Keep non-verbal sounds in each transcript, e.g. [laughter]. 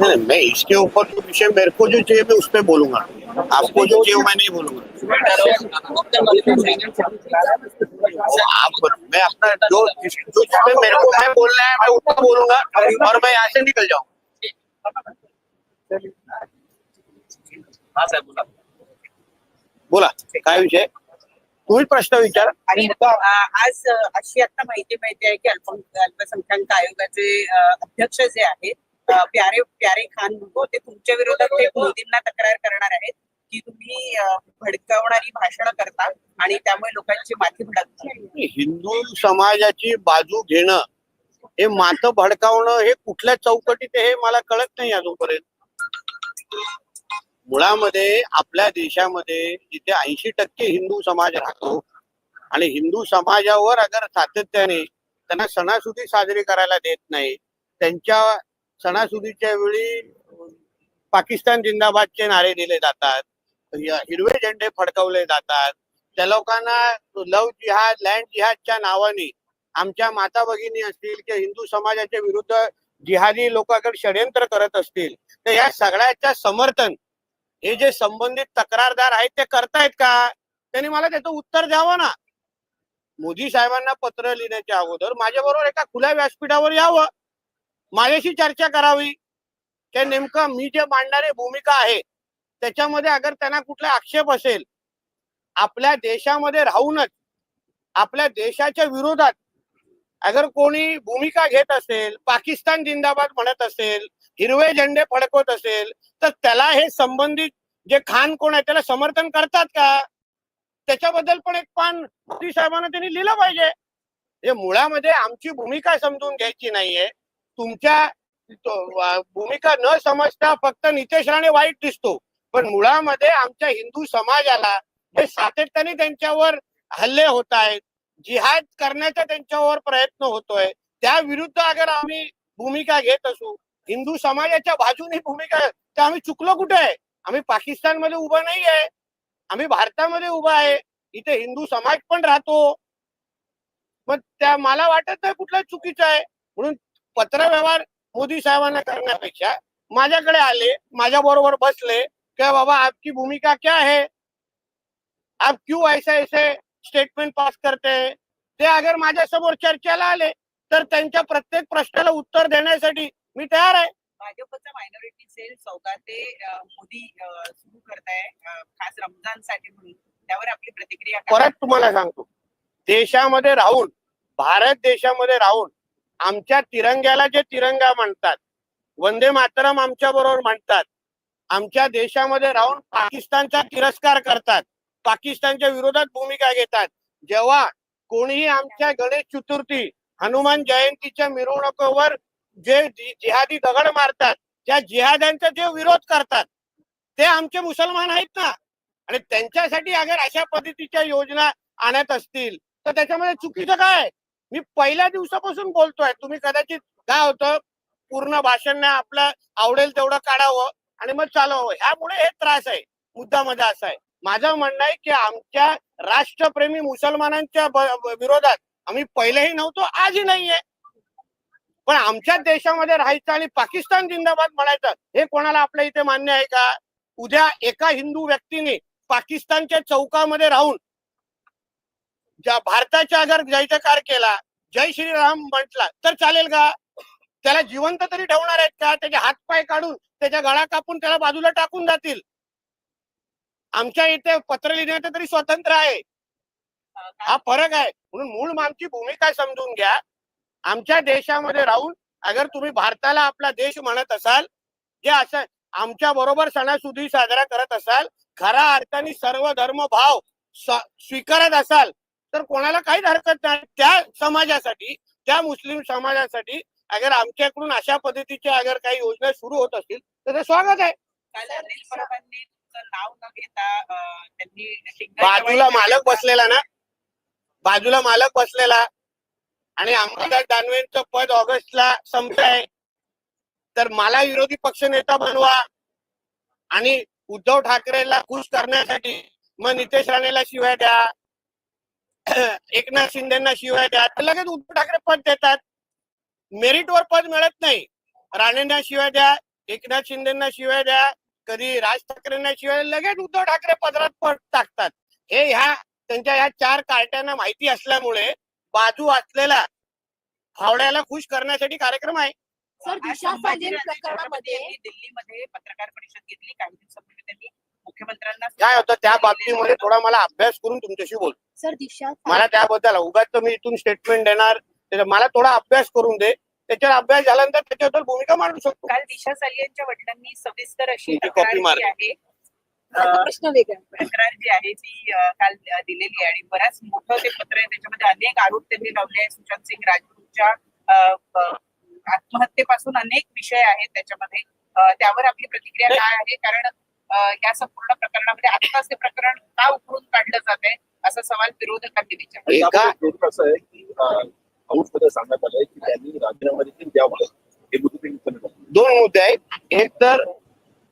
नहीं मैं इसके ऊपर जो विषय मेरे को जो चाहिए मैं उस पर बोलूँगा। आपको जो चाहिए मैं नहीं बोलूँगा। आप मैं अपना जो जो जिसमें मेरे को मैं बोलना है मैं उसको बोलूँगा और मैं यहाँ से निकल जाऊँ। हा साहेब बोला। बोला काय विषय? तुम्ही प्रश्न विचारा। आणि आज अशी आता माहिती माहिती आहे की अल्प अल्पसंख्याक आयोगाचे अध्यक्ष जे आहेत प्यारे प्यारे खान म्हणतो ते तुमच्या विरोधात थेट मोदींना तक्रार करणार आहेत की तुम्ही भडकावणारी भडकवणारी करता आणि त्यामुळे लोकांची माथी भडकतात हिंदू समाजाची बाजू घेणं हे मात भडकावणं हे कुठल्या चौकटीत हे मला कळत नाही अजूनपर्यंत. मुळामध्ये आपल्या देशामध्ये जिथे ऐंशी टक्के हिंदू समाज राहतो आणि हिंदू समाजावर अगर सातत्याने त्यांना सणासुदी साजरी करायला देत नाही त्यांच्या सणासुदीच्या वेळी पाकिस्तान जिंदाबादचे नारे दिले जातात. हिरवे झेंडे फडकवले जातात. त्या लोकांना लव जिहाद लँड जिहादच्या नावाने आमच्या माता भगिनी असतील किंवा हिंदू समाजाच्या विरुद्ध जिहादी लोकांकडे षडयंत्र करत असतील तर या सगळ्याच्या समर्थन हे जे संबंधित तक्रारदार आहेत ते करतायत का? त्यांनी मला त्याचं उत्तर द्यावं ना. मोदी साहेबांना पत्र लिहिण्याच्या अगोदर माझ्याबरोबर एका खुल्या व्यासपीठावर यावं. माझ्याशी चर्चा करावी. ते नेमकं मी जे मांडणारी भूमिका आहे त्याच्यामध्ये अगर त्यांना कुठला आक्षेप असेल आपल्या देशामध्ये राहूनच आपल्या देशाच्या विरोधात अगर कोणी भूमिका घेत असेल पाकिस्तान जिंदाबाद म्हणत असेल हिरवे झेंडे फडकवत असेल तर त्याला हे संबंधित जे खान कोण आहे त्याला समर्थन करतात का? त्याच्याबद्दल पण एक पान मोदी साहेबांना त्यांनी लिहिलं पाहिजे. हे मुळामध्ये आमची भूमिका समजून घ्यायची नाहीये. तुमच्या भूमिका न समजता फक्त नितेश राणे वाईट दिसतो. पण मुळामध्ये आमच्या हिंदू समाजाला हे सातत्याने त्यांच्यावर हल्ले होत आहेत जिहाद करण्याचा त्यांच्यावर प्रयत्न होतोय त्या विरुद्ध अगर आम्ही भूमिका घेत असू हिंदू समाजाच्या बाजूने भूमिका तर आम्ही चुकलो कुठे आहे? आम्ही पाकिस्तानमध्ये उभा नाही आहे आम्ही भारतामध्ये उभा आहे. इथे हिंदू समाज पण राहतो. मग त्या मला वाटत नाही कुठलं चुकीचं आहे. म्हणून पत्रव्यवहार मोदी साहेबांना करण्यापेक्षा माझ्याकडे आले माझ्या बरोबर बसले क्या बाबा आपकी भूमिका क्या है? आप क्यों ऐसे ऐसे स्टेटमेंट पास करते हैं? ते अगर माझ्यासमोर चर्चेला आले तर त्यांच्या प्रत्येक प्रश्नाला उत्तर देण्यासाठी मी तयार आहे. भाजपचा मायनॉरिटी सेल सौगाते मोदी सुरू करताय खास रमजानसाठी म्हणून. त्यावर आपली प्रतिक्रिया? परत तुम्हाला सांगतो. देशामध्ये राहून भारत देशामध्ये राहून आमच्या तिरंग्याला जे तिरंगा म्हणतात वंदे मातरम आमच्या बरोबर म्हणतात आमच्या देशामध्ये राहून पाकिस्तानचा तिरस्कार करतात पाकिस्तानच्या विरोधात भूमिका घेतात जेव्हा कोणीही आमच्या गणेश चतुर्थी हनुमान जयंतीच्या मिरवणुकीवर जे जिहादी दगड मारतात त्या जिहाद्यांचा जे विरोध करतात ते आमचे मुसलमान आहेत ना आणि त्यांच्यासाठी अगर अशा पद्धतीच्या योजना आणत असतील तर त्याच्यामध्ये चुकीचं काय आहे? मी पहिल्या दिवसापासून बोलतोय. तुम्ही कदाचित काय होतं पूर्ण भाषण आपलं आवडेल तेवढं काढावं आणि मग चालवावं. ह्यामुळे हे त्रास आहे. मुद्दा माझा असा आहे. माझं म्हणणं आहे की आमच्या राष्ट्रप्रेमी मुसलमानांच्या विरोधात आम्ही पहिलेही नव्हतो आजही नाहीये. पण आमच्याच देशामध्ये राहायचं आणि पाकिस्तान जिंदाबाद म्हणायचं हे कोणाला आपल्या इथे मान्य आहे का? उद्या एका हिंदू व्यक्तीने पाकिस्तानच्या चौकामध्ये राहून ज्या भारताच्या अगर जयजयकार केला जय श्रीराम म्हटला तर चालेल का? त्याला जिवंत तरी ठेवणार आहेत का? त्याचे हात पाय काढून त्याच्या गळा कापून त्याला बाजूला टाकून जातील. आमच्या इथे पत्र लिहिण्याचं तरी स्वतंत्र आहे. हा फरक आहे. म्हणून मूळ आमची भूमिका समजून घ्या. आमच्या देशामध्ये राहून अगर तुम्ही भारताला आपला देश म्हणत असाल जे असं आमच्या बरोबर सणासुदी साजरा करत असाल खऱ्या अर्थाने सर्व धर्म भाव स्वीकारत असाल तर कोणाला काहीच हरकत नाही. त्या समाजासाठी त्या मुस्लिम समाजासाठी अगर आमच्याकडून अशा पद्धतीच्या अगर काही योजना सुरू होत असतील तर ते स्वागत आहे. बाजूला मालक बसलेला ना? बाजूला मालक बसलेला. आणि अंबादास दानवेंचं पद ऑगस्टला संपत आहे. तर मला विरोधी पक्ष नेता बनवा. आणि उद्धव ठाकरेला खुश करण्यासाठी मग नितेश राणेला शिवाय द्या. एकनाथ शिंदेना शिवाय द्या तर लगेच उद्धव ठाकरे पद देतात. मेरिटवर पद मिळत नाही. राणेंना शिवाय द्या एकनाथ शिंदेना शिवाय द्या कधी राज ठाकरेंना शिवाय लगेच उद्धव ठाकरे पदरात पड टाकतात. हे ह्या त्यांच्या ह्या चार कार्ट्यांना माहिती असल्यामुळे बाजू असलेला फावड्याला खुश करण्यासाठी कार्यक्रम आहे. सर दिशा प्रकरणामध्ये दिल्लीमध्ये पत्रकार परिषद घेतली. काही दिवसापूर्वी त्यांनी मुख्यमंत्र्यांना काय होतं त्या बाबतीमध्ये थोडा मला अभ्यास करून तुमच्याशी बोल सर दिशा मला त्याबद्दल उगाच मी इथून स्टेटमेंट देणार मला थोडा अभ्यास करून दे. त्याच्यावर अभ्यास झाल्यानंतर त्याच्याबद्दल भूमिका मांडू शकतो. काल दिशा सालियांच्या वडिलांनी सविस्तर अशी तक्रार मार. आहे प्रश्न वेगळा. तक्रार जी आहे ती काल दिलेली आहे. आणि बराच मोठं ते पत्र आहे त्याच्यामध्ये अनेक आरोप त्यांनी लावले आहे सुशांत सिंग राजपूतच्या आत्महत्येपासून अनेक विषय आहेत त्याच्यामध्ये. त्यावर आपली प्रतिक्रिया काय आहे? कारण या संपूर्ण प्रकरणामध्ये आत्ताच ते प्रकरण का उकरून काढलं जात आहे? असा सवाल विरोधकांनी विचारला. असं आहे की सांगण्यात आलंय की त्यांनी राजीनामा देखील द्यावा. हे. दोन मुद्दे आहेत. एक तर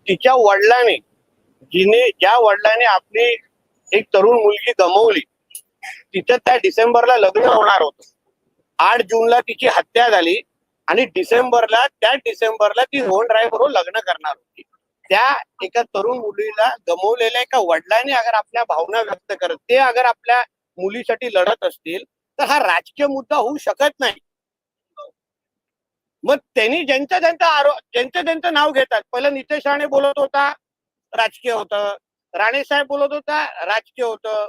तिच्या वडिलाने जिने ज्या वडिलाने आपली एक तरुण मुलगी गमावली तिचं त्या डिसेंबरला लग्न होणार होतं. आठ जूनला तिची हत्या झाली आणि डिसेंबरला त्या डिसेंबरला ती राय बरोबर लग्न करणार होती. त्या एका तरुण मुलीला गमवलेल्या एका वडिलांनी अगर आपल्या भावना व्यक्त करत ते अगर आपल्या मुलीसाठी लढत असतील तर हा राजकीय मुद्दा होऊ शकत नाही. मग त्यांनी ज्यांचं ज्यांचं आरोप ज्यांचं ज्यांचं नाव घेतात पहिलं नितेश राणे बोलत होता राजकीय होतं. राणे साहेब बोलत होता राजकीय होतं.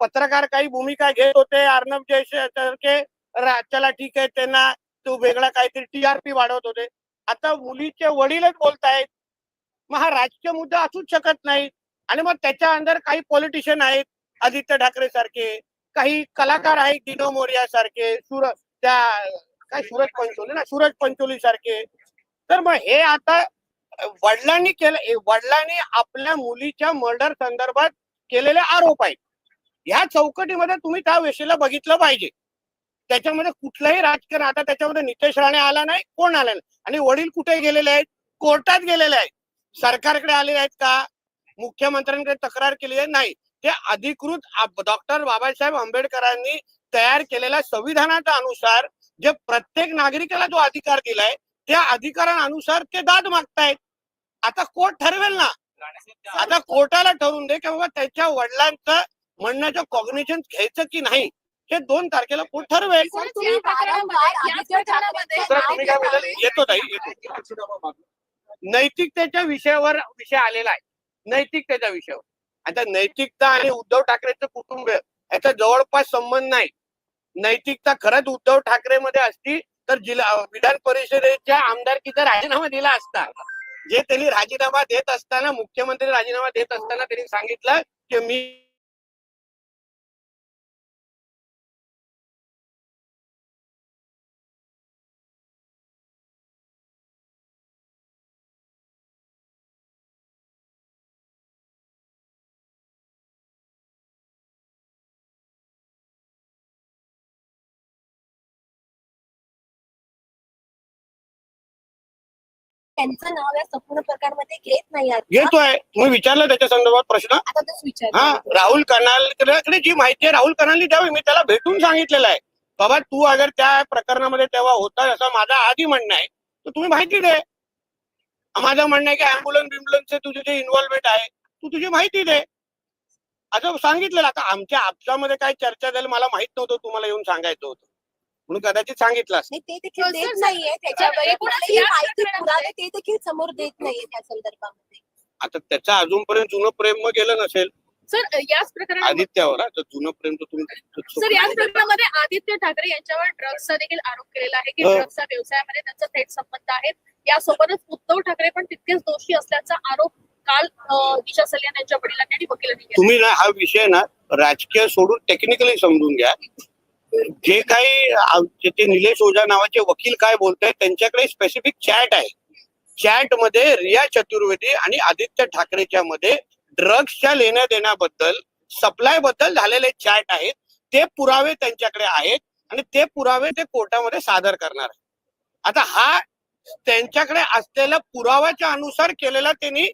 पत्रकार काही भूमिका घेत होते अर्णब जयशे चला ठीक आहे त्यांना तो वेगळा काहीतरी टीआरपी वाढवत होते. आता मुलीचे वडीलच बोलतायत. मग हा राजकीय मुद्दा असूच शकत नाही. आणि मग त्याच्या अंदर काही पॉलिटिशियन आहेत आदित्य ठाकरे सारखे काही कलाकार आहेत दिनो मोरिया सारखे सुर त्या काय सूरज पंचोली ना सूरज पंचोली सारखे. तर मग हे आता वडिलांनी केलं वडिलांनी आपल्या मुलीच्या मर्डर संदर्भात केलेले आरोप आहेत. ह्या चौकटीमध्ये तुम्ही त्या विषयाला बघितलं पाहिजे. त्याच्यामध्ये कुठलंही राजकारण आता त्याच्यामध्ये नितेश राणे आला नाही कोण आला नाही. आणि वडील कुठे गेलेले आहेत? कोर्टात गेलेले आहेत. सरकारकडे आलेले आहेत का? मुख्यमंत्र्यांकडे तक्रार केली आहे? नाही. ते अधिकृत डॉक्टर बाबासाहेब आंबेडकरांनी तयार केलेल्या संविधानाच्या अनुसार जे प्रत्येक नागरिकाला जो अधिकार दिलाय त्या अधिकारानुसार ते दाद मागतायत. आता कोर्ट ठरवेल ना. आता कोर्टाला ठरवून दे की बाबा त्याच्या वडिलांचं म्हणण्याचं कॉग्निशन घ्यायचं की नाही हे दोन तारखेला कोर्ट ठरवेल? येतो ताई येतो. नैतिकतेच्या विषयावर विषय आलेला आहे. नैतिकतेच्या विषयावर. आता नैतिकता आणि उद्धव ठाकरेचं कुटुंब याचा जवळपास संबंध नाही. नैतिकता खरंच उद्धव ठाकरे मध्ये असती तर जिल्हा विधान परिषदेच्या आमदारकीचा राजीनामा दिला असता. जे त्यांनी राजीनामा देत असताना मुख्यमंत्री राजीनामा देत असताना त्यांनी सांगितलं की मी त्यांचं नाव या संपूर्ण प्रकारमध्ये घेत नाही आहात का? घेतोय तुम्ही विचारलं त्याच्या संदर्भात प्रश्न? आता तोच विचार हा राहुल कनालकडे जी माहिती आहे राहुल कनालनी द्यावी मी त्याला भेटून सांगितलेलं आहे. बाबा तू अगर त्या प्रकरणामध्ये तेव्हा होता असं माझा आधी म्हणणं आहे तर तुम्ही माहिती दे. माझं म्हणणं आहे की अँब्युलन्स बिम्बुलन्सचे तुझे जे इन्व्हॉल्वमेंट आहे तू तुझी माहिती दे. असं सांगितलेलं. आता आमच्या आपसामध्ये काय चर्चा झाली मला माहीत नव्हतं तुम्हाला येऊन सांगायचं होतं. म्हणून कदाचित सांगितलं असं नाही ते देखील देत नाहीये. त्याच्यावर या माहिती पुरावे ते देखील समोर देत नाहीये त्या संदर्भामध्ये. आता त्याचा अजूनपर्यंत जुनं प्रेम मग गेलं नसेल. सर याच प्रकरणामध्ये आदित्यावर जुनं प्रेम तर तुम्ही सर याच प्रकरणामध्ये आदित्य ठाकरे यांच्यावर ड्रग्सचा देखील आरोप केलेला आहे की हो. व्यवसायामध्ये त्यांचा थेट संबंध आहेत यासोबतच उद्धव ठाकरे पण तितकेच दोषी असल्याचा आरोप काल अं, दिशा सल्यान यांच्या वडिलांनी आणि वकिलांनी केला. तुम्ही ना हा विषय ना राजकीय सोडून टेक्निकली समजून घ्या. जे काही ते निलेश ओझा नावाचे वकील काय बोलतायत त्यांच्याकडे स्पेसिफिक चॅट आहे. चॅटमध्ये रिया चतुर्वेदी आणि आदित्य ठाकरेच्या मध्ये ड्रग्सच्या लेण्या देण्याबद्दल सप्लायबद्दल झालेले चॅट आहेत. ते पुरावे त्यांच्याकडे आहेत आणि ते पुरावे ते कोर्टामध्ये सादर करणार आहेत. आता हा त्यांच्याकडे असलेल्या पुराव्याच्या अनुसार केलेला त्यांनी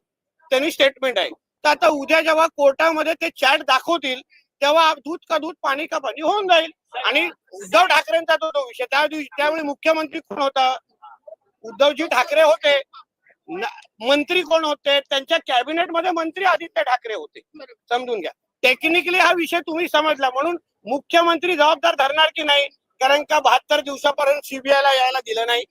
त्यांनी स्टेटमेंट आहे. तर आता उद्या जेव्हा कोर्टामध्ये ते चॅट दाखवतील तेव्हा दूध का दूध पाणी का पाणी होऊन जाईल. आणि उद्धव ठाकरेंचा तो विषय त्या दिवशी त्यावेळी मुख्यमंत्री कोण होता? उद्धवजी ठाकरे होते. मंत्री कोण होते? त्यांच्या कॅबिनेटमध्ये मंत्री आदित्य ठाकरे होते. समजून घ्या. टेक्निकली हा विषय तुम्ही समजला. म्हणून मुख्यमंत्री जबाबदार धरणार की नाही? कारण का बहात्तर दिवसापर्यंत सीबीआय ला यायला दिलं नाही.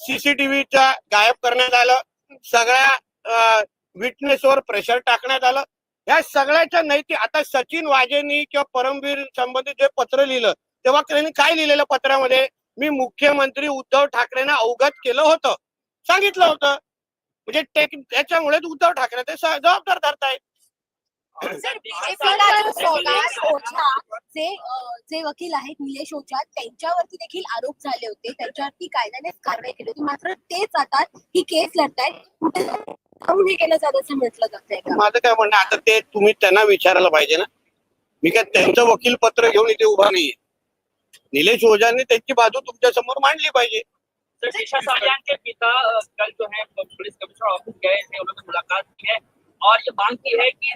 सीसीटीव्हीच्या गायब करण्यात आलं. सगळ्या विटनेसवर प्रेशर टाकण्यात आलं. या सगळ्याच्या नैतिक आता सचिन वाजेंनी किंवा परमवीर संबंधित जे पत्र लिहिलं तेव्हा त्यांनी काय लिहिलेलं पत्रामध्ये? मी मुख्यमंत्री उद्धव ठाकरेंना अवगत केलं होतं. सांगितलं होतं. म्हणजे टेक त्याच्यामुळे उद्धव ठाकरे ते जबाबदार धरतायत. [coughs] जो जे वकील आहेत निलेश ओझा त्यांच्यावरती देखील आरोप झाले होते. त्यांच्यावरती कायद्यानेच कारवाई केली होती. मात्र तेच आता ही केस लढतायत. कुठे हे केलं जात असं म्हटलं जातंय का माझं काय म्हणणं आता ते तुम्ही त्यांना विचारायला पाहिजे ना. मी काय त्यांचं वकील पत्र घेऊन इथे उभा नाहीये. निलेश ओझांनी त्यांची बाजू तुमच्या समोर मांडली पाहिजे. सर सालियान के पिता कल जो है पुलिस कमिश्नर ऑफ़िस गए थे उन्होंने मुलाकात की है। और ये मांग की है कि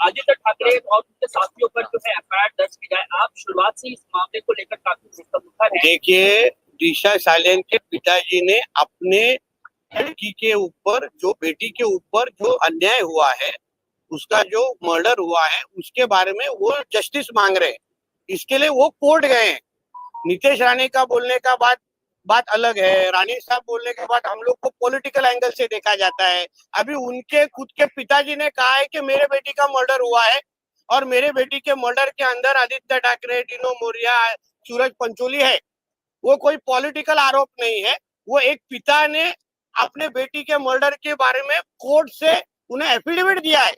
आदित्य ठाकरे और उनके साथियों पर जो है एफआईआर दर्ज की जाए। आप शुरुआत से इस मामले को लेकर काफ़ी है। देखिए दिशा सालियन के पिताजी ने अपने लड़की के ऊपर, जो बेटी के ऊपर जो अन्याय हुआ है, उसका जो मर्डर हुआ है, उसके बारे में वो जस्टिस मांग रहे हैं। इसके लिए वो कोर्ट गए हैं। नीतीश राणे का बोलने का बात बात अलग है। रानी साहब बोलने के बाद हम लोग को पॉलिटिकल एंगल से देखा जाता है। अभी उनके, खुद के पिताजी ने कहा है कि मेरे बेटी का मर्डर हुआ है और मेरे बेटी के मर्डर के अंदर आदित्य ठाकरे टीनो मोरिया, सूरज पंचोली है। वो कोई पॉलिटिकल आरोप नहीं है। वो एक पिता ने अपने बेटी के मर्डर के बारे में कोर्ट से उन्हें एफिडेविट दिया है।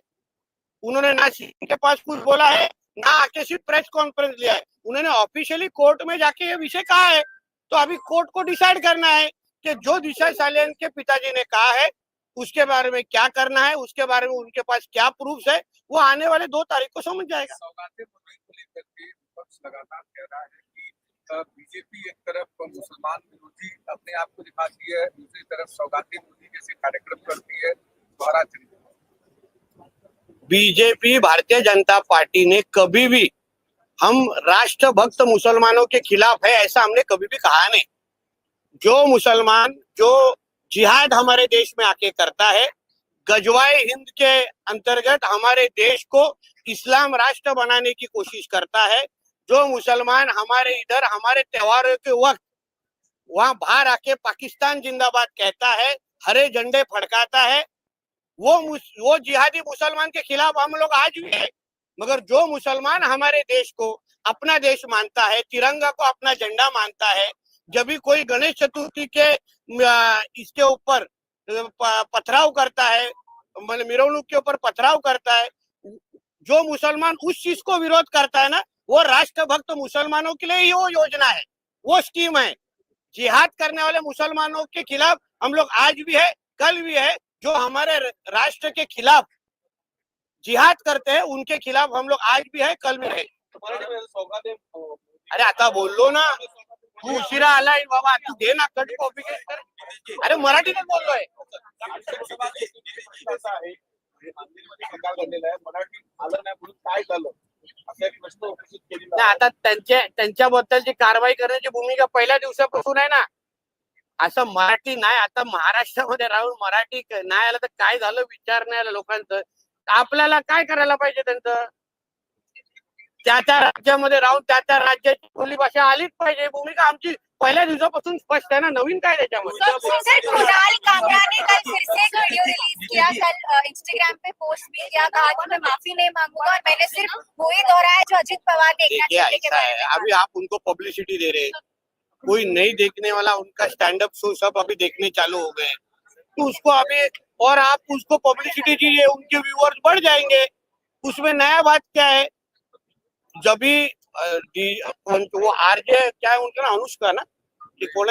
उन्होंने ना सीएम के पास कुछ बोला है, ना आके सिर्फ़ प्रेस कॉन्फ्रेंस लिया है। उन्होंने ऑफिशियली कोर्ट में जाके ये विषय कहा है। तो अभी कोर्ट को डिसाइड करना है कि जो दिशा सालियन के पिताजी ने कहा है, उसके बारे में क्या करना है, उसके बारे में उनके पास क्या प्रूफ है, वो आने वाले दो तारीख को समझ जाएगा। बीजेपी एक तरफ़ मुसलमान विरोधी अपने आप को दिखाती है, दूसरी तरफ़ सौगाती मोदी जैसे कार्यक्रम करती है चरित्र। बीजेपी भारतीय जनता पार्टी ने कभी भी हम राष्ट्रभक्त मुसलमानों के खिलाफ है, ऐसा हमने कभी भी कहा नहीं। जो मुसलमान, जो जिहाद हमारे देश में आके करता है, गजवाए हिंद के अंतर्गत हमारे देश को इस्लाम राष्ट्र बनाने की कोशिश करता है जो मुसलमान हमारे इधर, हमारे त्योहारों के वक्त, वहाँ बाहर आके पाकिस्तान जिंदाबाद कहता है, हरे झंडे फड़काता है, वो वो जिहादी मुसलमान के खिलाफ हम लोग आज भी है। मगर जो मुसलमान हमारे देश को, अपना देश मानता है, तिरंगा को अपना झंडा मानता है, जब भी कोई गणेश चतुर्थी के इसके ऊपर पथराव करता है मतलब मिरवणूक के ऊपर पथराव करता है, जो मुसलमान उस चीज़ को विरोध करता है ना वो राष्ट्रभक्त मुसलमानों के लिए ही वो योजना है, वो स्कीम है। जिहाद करने वाले मुसलमानों के खिलाफ हम लोग आज भी है, कल भी है, जो हमारे राष्ट्र के खिलाफ जिहाद करते हैं, उनके खिलाफ हम लोग आज भी है, कल भी है। अरे आता बोललो ना। तू उशिरा आलाय बाबा, तू घे ना कट कॉपी अरे मराठीतच बोललोय मराठी आलं नाही म्हणून काय झालं? नाही आता त्यांच्या त्यांच्याबद्दलची कारवाई करण्याची भूमिका पहिल्या दिवसापासून आहे ना असं मराठी नाही आता महाराष्ट्रामध्ये राहून मराठी नाही आलं तर काय झालं विचार नाही आला लोकांचं आपल्याला काय करायला पाहिजे त्यांचं? त्या त्या राज्यामध्ये राहून त्या त्या राज्याची बोली भाषा आलीच पाहिजे भूमिका आमची पहिल्या दिवसापासून स्पष्ट आहे ना नवीन काय त्याच्यामध्ये? सर कुणाल कामरा ने कल फिर से एक वीडियो रिलीज़ किया कल इंस्टाग्राम पे पोस्ट भी किया कहा कि मैं माफ़ी नहीं मांगूँगा और मैंने सिर्फ़ वो ही दोहराया जो अजित पवार ने एक है। अभी आप उनको पब्लिसिटी दे रहे हैं। कोई नहीं देखने वाला उनका स्टैंड अप शो सब अभी देखने चालू हो गए तो उसको अभी और आप उसको पब्लिसिटी दीजिए उनके व्यूअर्स बढ़ जाएँगे। उसमें नया बात क्या है? जब भी डी- वो आरजे क्या है उनका ना अनुष्का ना? कि कौन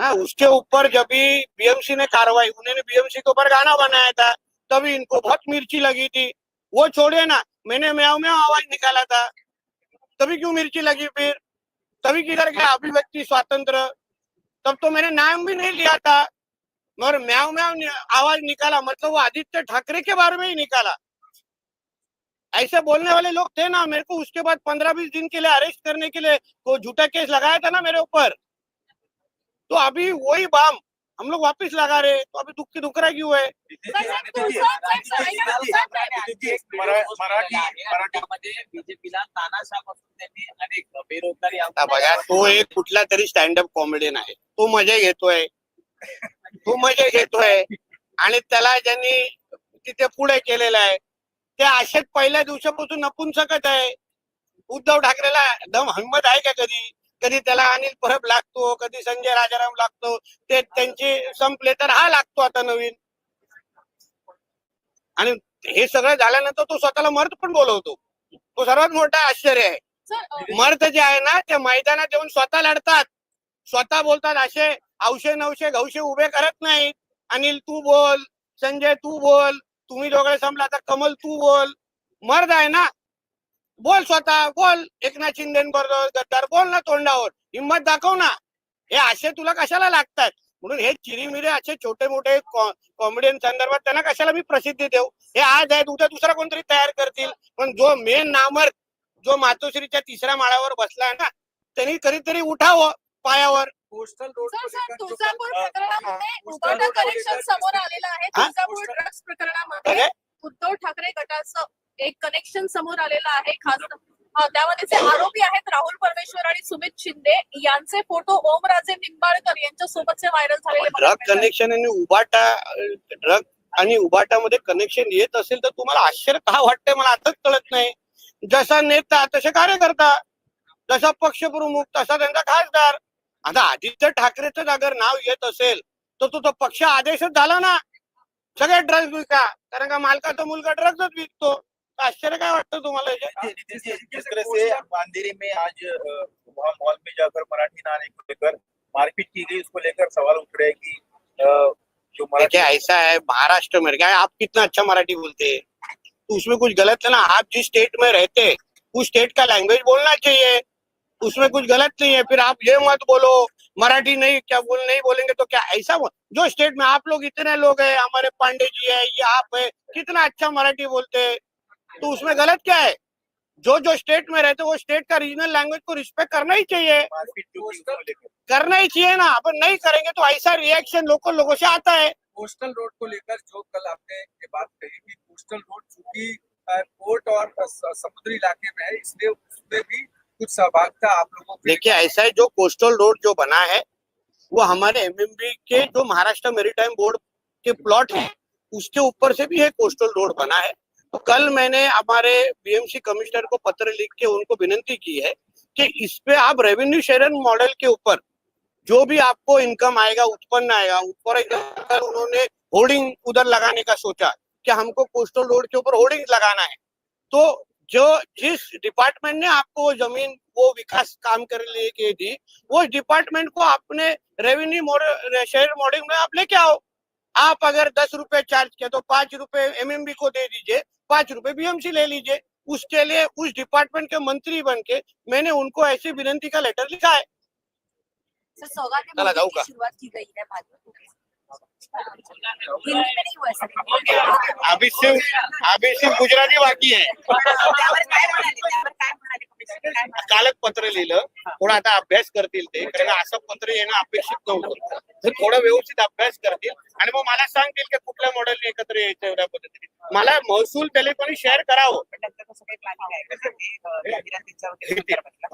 हाँ उसके ऊपर जब भी बीएमसी ने कार्रवाई उन्होंने बीएमसी के ऊपर गाना बनाया था तभी इनको बहुत मिर्ची लगी थी। वो छोड़े ना मैंने म्याव में आवाज निकाला था। तभी क्यों मिर्ची लगी फिर? तभी किधर गया अभिव्यक्ति स्वातंत्र? तब तो मैंने नाम भी नहीं लिया था। मगर म्याव म्याव आवाज निकाला मतलब वो आदित्य ठाकरे के बारे में ही निकाला। ऐसे बोलने वाले लोग थे ना मेरे को उसके बाद पंद्रह बीस दिन के लिए अरेस्ट करने के लिए वो झूठा केस लगाया था ना मेरे ऊपर तो अभी वही बाम हम लोग वापस लगा रहे तो अभी दुख की दुकरा क्यों है बघा तो एक कुठला तरी स्टँडअप कॉमेडियन आहे तो मजा घेतोय तो मजा घेतोय आणि त्याला ज्यांनी तिथे पुढे केलेलं आहे ते असेच पहिल्या दिवसापासून नपुंसकच आहे. उद्धव ठाकरेला दम हिंमत आहे का कधी? कधी त्याला अनिल परब लागतो कधी संजय राजाराम लागतो ते त्यांचे संपले तर हा लागतो आता नवीन. आणि हे सगळं झाल्यानंतर तो स्वतःला मर्द पण बोलवतो. तो सर्वात मोठा आश्चर्य आहे. मर्द जे आहे ना ते मैदानात येऊन स्वतः लढतात. स्वतः बोलतात असे औशे नवशे घवशे उभे करत नाहीत अनिल तू बोल संजय तू बोल. तुम्ही दोघे संपला तर कमल तू बोल. मर्द आहे ना? बोल स्वतः बोल. एकनाथ शिंदे बरोबर गद्दार बोल ना तोंडावर. हिंमत दाखव ना. हे असे तुला कशाला लागतात? म्हणून हे चिरीमिरे असे छोटे मोठे कॉमेडियन संदर्भात त्यांना कशाला मी प्रसिद्धी देऊ? हे आज आहेत उद्या दुसरा कोणतरी तयार करतील. पण जो मेन नामर जो मातोश्रीच्या तिसऱ्या माळ्यावर बसलाय ना त्यांनी कधीतरी उठावं पायावर. Coastal road sir sir Tuljapur प्रकरणामध्ये उबाटा कनेक्शन समोर आलेलं आहे तुळजापूर ड्रग्स प्रकरणामध्ये? उद्धव ठाकरे गटाचं एक कनेक्शन समोर आलेलं आहे खास त्यामध्ये जे आरोपी आहेत राहुल परमेश्वर आणि सुमित शिंदे यांचे फोटो ओमराजे निंबाळकर यांच्या सोबतचे व्हायरल झालेले ड्रग. कनेक्शन आणि उबाटा ड्रग आणि उबाटामध्ये कनेक्शन येत असेल तर तुम्हाला आश्चर्य का वाटतंय मला आताच कळत नाही जसा नेता तसे कार्यकर्ता जसा पक्षप्रमुख तसा त्यांचा खासदार आता आदित्य ठाकरेच अगर नाव येत असेल तर तो तो पक्ष आदेशच झाला ना. सगळे ड्रग्ज विका. कारण का मालकाचा मुलगा ड्रग्जच विकतो. आश्चर्य काय वाटतं तुम्हाला याच्यात? नितिन जी जिस तरह से अंधेरे में आज अ, वहाँ मॉल में जाकर मराठी नारे को लेकर मारपीट की गई उसको लेकर सवाल उठ रहे हैं कि जो मराठी ऐसा है महाराष्ट्र में क्या आप कितना अच्छा मराठी बोलते हैं? उसमें कुछ गलत है ना? आप जिस स्टेट में रहते हैं उस स्टेट का लैंग्वेज बोलना चाहिए। उसमें कुछ गलत नहीं है, फिर आप ये मत बोलो, मराठी नहीं, क्या बोल, नहीं बोलेंगे तो क्या? ऐसा बोल जो स्टेट में आप लोग इतने लोग हैं, हमारे पांडे जी है, ये आप है, कितना अच्छा मराठी बोलते हैं। तो उसमें गलत क्या है? जो जो स्टेट में रहते वो स्टेट का रीजनल लैंग्वेज को रिस्पेक्ट करना ही चाहिए। करना ही चाहिए ना अपन नहीं करेंगे तो ऐसा रिएक्शन लोकल लोगों से आता है। कोस्टल रोड को लेकर जो कल आपने ये बात कही कि कोस्टल रोड चूँकि पोर्ट और समुद्री इलाके में है, इसलिए उसमें भी कुछ सहभागिता आप लोगों की देखिए ऐसा है जो कोस्टल रोड जो बना है वो हमारे एमएमबी के जो महाराष्ट्र मेरीटाइम बोर्ड के प्लॉट है उसके ऊपर से भी है कोस्टल रोड बना है। तो कल मैंने हमारे बीएमसी कमिश्नर को पत्र लिख के उनको विनंती की है कि इस पे आप रेवेन्यू शेयरिंग मॉडल के ऊपर जो भी आपको इनकम आएगा उत्पन्न आएगा ऊपर उन्होंने होर्डिंग उधर लगाने का सोचा कि हमको कोस्टल रोड के ऊपर होर्डिंग लगाना है। तो जो जिस डिपार्टमेंट ने आपको वो ज़मीन वो विकास काम कर लिए के दी वो डिपार्टमेंट को अपने रेवेन्यू मॉडल शेयर मॉडल में आप लेके आओ। आप अगर दस रुपए चार्ज किया तो पाँच रुपए एमएमबी को दे दीजिए पाँच रुपए बीएमसी ले लीजिए। उसके लिए उस डिपार्टमेंट के मंत्री बन के मैंने उनको ऐसी विनंती का लेटर लिखा है। सर सौगात की शुरुआत की गई है भाजपा अभी सिर्फ अभी सिर्फ गुजराती बाकी है। कालच पत्र लिहिलं. कोण आता अभ्यास करतील ते. कारण असं पत्र येणं अपेक्षित नव्हतं. तर थोडं व्यवस्थित अभ्यास करतील. आणि मग मला सांगतील की कुठल्या मॉडेलने एकत्र यायचं एवढ्या पद्धतीने. मला महसूल त्याला कोणी शेअर करावं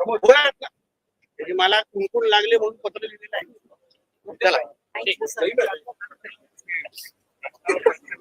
बोला म्हणजे मला कुणकुण लागले म्हणून पत्र लिहिलेलं आहे. चला. I just [laughs]